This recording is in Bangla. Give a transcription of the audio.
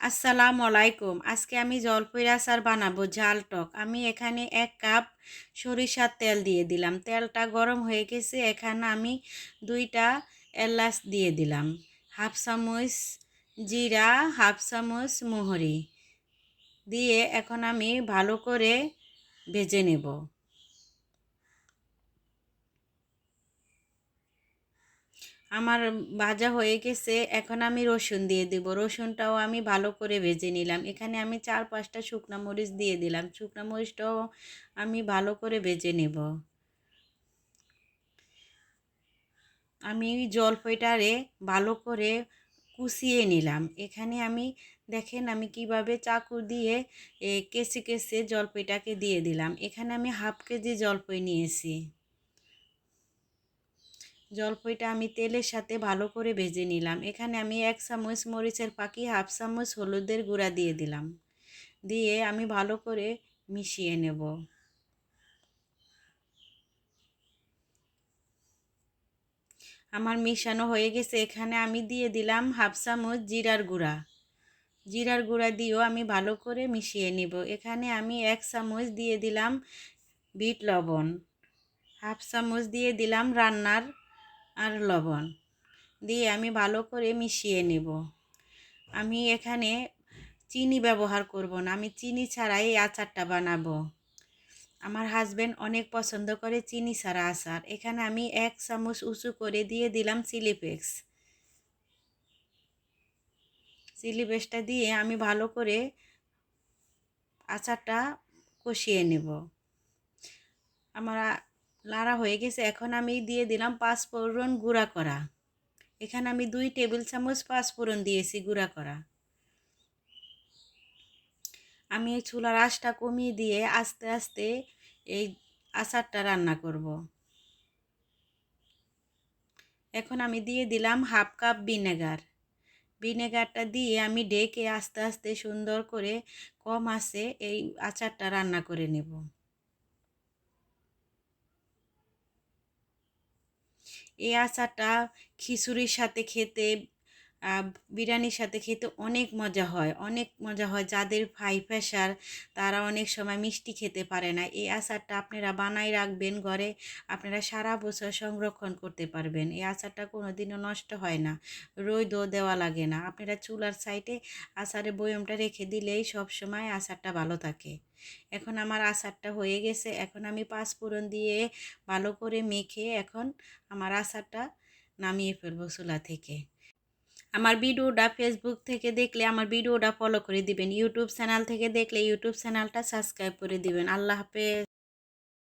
আসসালামু আলাইকুম। আজকে আমি জলপইর আচার বানাবো ঝাল টক। আমি এখানে এক কাপ সরিষার তেল দিয়ে দিলাম। তেলটা গরম হয়ে গেছে। এখানে আমি দুইটা এলাচ দিয়ে দিলাম। হাফ চামচ জিরা, হাফ চামচ মোহরি দিয়ে এখন আমি ভালো করে ভেজে নেব। আমার ভাজা হয়ে গেছে, এখন আমি রসুন দিয়ে দেব। রসুনটাও আমি ভালো করে ভেজে নিলাম। এখানে আমি চার পাঁচটা শুকনা মরিচ দিয়ে দিলাম। শুকনা মরিচটাও আমি ভালো করে ভেজে নেব। আমি জলপাইটারে ভালো করে কুচিয়ে নিলাম। এখানে আমি দেখেন আমি কীভাবে চাকু দিয়ে কেসে কেসে জলপাইটাকে দিয়ে দিলাম। এখানে আমি হাফ কেজি জলপাই নিয়েছি। জলপাইটা আমি তেলের সাথে ভালো করে ভেজে নিলাম। এখানে আমি এক চামচ মরিচের পাখি, হাফ চামচ হলুদের গুঁড়া দিয়ে দিলাম। দিয়ে আমি ভালো করে মিশিয়ে নেব। আমার মিশানো হয়ে গেছে। এখানে আমি দিয়ে দিলাম হাফ চামচ জিরার গুঁড়া। জিরার গুঁড়া দিয়েও আমি ভালো করে মিশিয়ে নেব। এখানে আমি এক চামচ দিয়ে দিলাম বিট লবণ। হাফ চামচ দিয়ে দিলাম রান্নার আর লবণ দিয়ে আমি ভালো করে মিশিয়ে নেব। আমি এখানে চিনি ব্যবহার করব না, আমি চিনি ছাড়াই এই আচারটা বানাবো। আমার হাজব্যান্ড অনেক পছন্দ করে চিনি ছাড়া আচার। এখানে আমি এক চামচ উঁচু করে দিয়ে দিলাম চিলি ফ্লেক্স চিলি পেস্টটা দিয়ে আমি ভালো করে আচারটা কষিয়ে নেব। আমার লাড়া হয়ে গেছে। এখন আমি দিয়ে দিলাম পাঁচফোড়ন গুঁড়া করা। এখানে আমি দুই টেবিল চামচ পাঁচফোড়ন দিয়েছি গুঁড়া করা। আমি এই চুলার আঁচটা কমিয়ে দিয়ে আস্তে আস্তে এই আচারটা রান্না করব। এখন আমি দিয়ে দিলাম হাফ কাপ ভিনেগার। ভিনেগারটা দিয়ে আমি ডেকে আস্তে আস্তে সুন্দর করে কম আসে এই আচারটা রান্না করে নেব। এই আচারটা খিচুড়ির সাথে খেতে বিরিয়ানির সাথে খেতে অনেক মজা হয়। অনেক মজা হয় যাদের হাই প্রেশার তারা অনেক সময় মিষ্টি খেতে পারে না। এই আচারটা আপনারা বানাই রাখবেন ঘরে, আপনারা সারা বছর সংরক্ষণ করতে পারবেন। এই আচারটা কোনো দিনও নষ্ট হয় না, রোদও দেওয়া লাগে না। আপনারা চুলার সাইডে আচারের বয়মটা রেখে দিলেই সব সময় আচারটা ভালো থাকে। এখন আমার আচারটা হয়ে গেছে, এখন আমি পাঁচফোড়ন দিয়ে ভালো করে মেখে এখন আমার আচারটা নামিয়ে ফেলব চুলা থেকে। আমার ভিডিওটা ফেসবুক থেকে দেখলে আমার ভিডিওটা ফলো করে দিবেন ইউটিউব চ্যানেল থেকে দেখলে ইউটিউব চ্যানেলটা সাবস্ক্রাইব করে দিবেন। আল্লাহ হাফেজ।